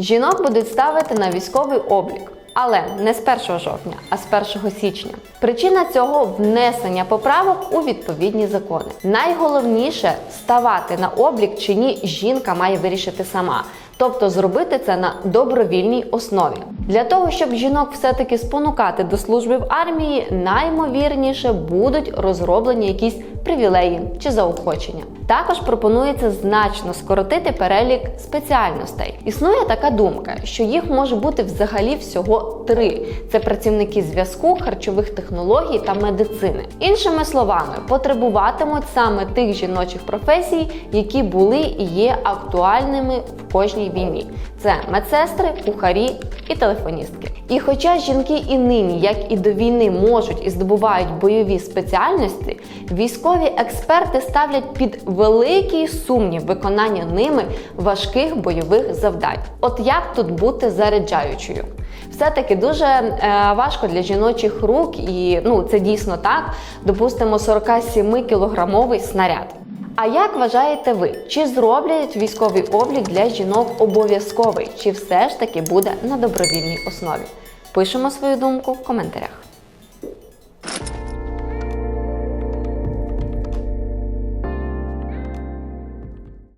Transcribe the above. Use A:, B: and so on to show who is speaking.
A: Жінок будуть ставити на військовий облік. Але не з 1 жовтня, а з 1 січня. Причина цього внесення поправок у відповідні закони. Найголовніше ставати на облік чи ні жінка має вирішити сама, тобто зробити це на добровільній основі. Для того щоб жінок все-таки спонукати до служби в армії, наймовірніше будуть розроблені якісь привілеї чи заохочення. Також пропонується значно скоротити перелік спеціальностей. Існує така думка, що їх може бути взагалі всього три: це працівники зв'язку, харчових технологій та медицини. Іншими словами, потребуватимуть саме тих жіночих професій, які були і є актуальними в кожній війні. Це медсестри, кухарі і телефоністки. І хоча жінки і нині, як і до війни, можуть і здобувають бойові спеціальності, військові експерти ставлять під великий сумнів виконання ними важких бойових завдань. От як тут бути заряджаючою? Все-таки дуже е, важко для жіночих рук, і ну це дійсно так. Допустимо 47 кілограмовий снаряд. А як вважаєте ви, чи зроблять військовий облік для жінок обов'язковий, чи все ж таки буде на добровільній основі? Пишемо свою думку в коментарях.